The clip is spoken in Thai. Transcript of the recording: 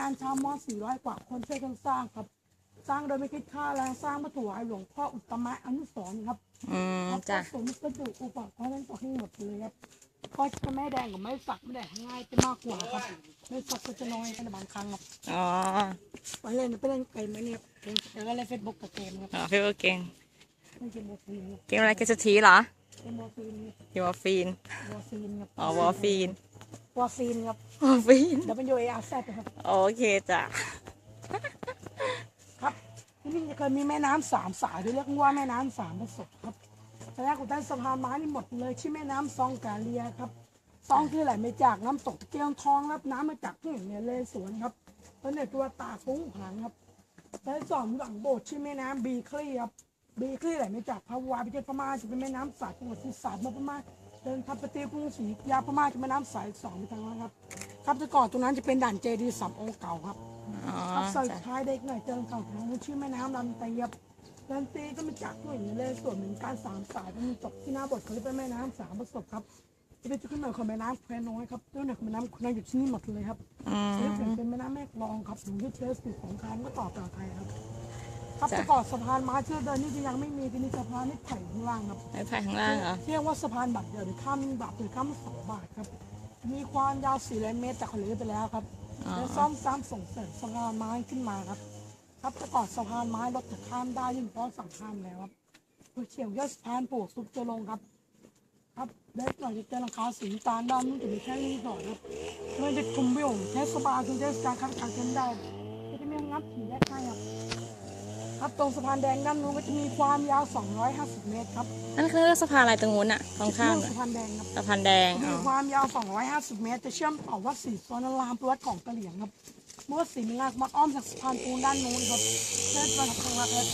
งานชาวมอญ400 กว่าคนช่วยกันสร้างครับ สร้างโดยไม่คิดค่าแรงสร้างมาถวายหลวงพ่ออุตตมะอนุสรณ์ครับอืมแล้วก็จ้ะสมกระดูกอุปกรณ์ทั้งทั้งหมดเลยครับก็จะไม่แดงกับไม่สักไม่แดงง่ายจะมากกว่าครับไม่สักก็จะน้อยในบางครั้งครับอ๋อไปเล่นไปเล่นเกมไหมเนี่ยเกมแล้วก็เล่นเฟซบุ๊กกับเกมครับอ๋อพี่ว่าเก่งเล่นเกมโมฟีนครับเก่งอะไรเกมสถีเหรอ เกมโมฟีนเกมวอร์ฟีนวอร์ฟีนครับอ๋อวอร์ฟีนวอร์ฟีนครับวอร์ฟีน W A R Z ครับ โอเคจ้ะ ครับที่นี่จะเคยมีแม่น้ำสามสายที่เรียกว่าแม่น้ำสามประสบครับตอนแรกอุตันสะพานไม้นี่หมดเลยชื่อแม่น้ำซองกาเลียครับ ซองคือไหลมาจากน้ำตกเกียงทองรับน้ำมาจากที่เนี่ยเลสวนครับแล้วเนี่ยตัวตาฟุ้งผางครับ และสองหลังโบสถ์ชื่อแม่น้ำบีคลีครับ บีคลีไหลมาจากพะวาประเทศพม่าจะเป็นแม่น้ำสายจังหวัดที่สามมาพม่าเดินทับประเทศกรุงศรียุธยาพม่าจะแม่น้ำสายสองไปทางนั้นครับ ครับแต่ก่อนตรงนั้นจะเป็นด่านเจดีย์สามองค์เก่าครับอ๋อครับใส่จ้ะท้ายเด็กหน่อยเจอเก่าทางชื่อแม่น้ำลำเตียบลำเตีก็มาจากหน่วยเลยส่วนเหมือนการสามสายมันจบที่หน้าบทเขาเรียกเป็นแม่น้ำสามประสบครับจะเป็นจุดขึ้นหน่อยของแม่น้ำแควน้อยครับเจ้าหน่อยของแม่น้ำคุณอยู่ที่นี่หมดเลยครับอืมเรียกเป็นแม่น้ำแม่กลองครับถึงที่เชื้อสูตรของคามก็ต่อต่อไทยครับ ครับแต่ก่อนสะพานไม้ที่เราเดินนี่จะยังไม่มีทีนี้สะพานนี่ไผ่ข้างล่างครับไม้ไผ่ข้างล่างเหรอเรียกว่าสะพานบัตรเดียวหรือข้ามบาทหรือข้ามสองบาทครับ มีความยาว400เมตรแต่เขาเหลือไปแล้วครับอ๋อและซ่อมแซมส่งเสริมสะพานไม้ขึ้นมาครับ ครับแต่ก่อนสะพานไม้รถจะข้ามได้ยิ่งเพราะสั่งข้ามแล้วครับเพื่อเฉียวยอดสะพานปลูกซุปจะลงครับครับเด็กหน่อยจะเจอหลังคาสีน้ำตาลด้านนู้นจะมีแค่นี้ก่อนครับเมื่อจะคุมวิวเทศบาลคุณเทศกาลคัดการเงินได้ก็จะมีงับถีแยกให้ครับ ครับตรงสะพานแดงด้านนู้นก็จะมีความยาว 250 เมตรครับนั่นคือเรียกสะพานอะไรตรงนู้นอะตรงข้ามเรื่องอะสะพานแดงครับสะพานแดงมีอ๋อความยาว 250 เมตร จะเชื่อมต่อวัดศรีสวนรามประวัดของกะเหลี่ยงครับเมื่อศรีมิลากมาอ้อมจากสะพานปูนด้านนู้นครับเล่นมาทางลักครับ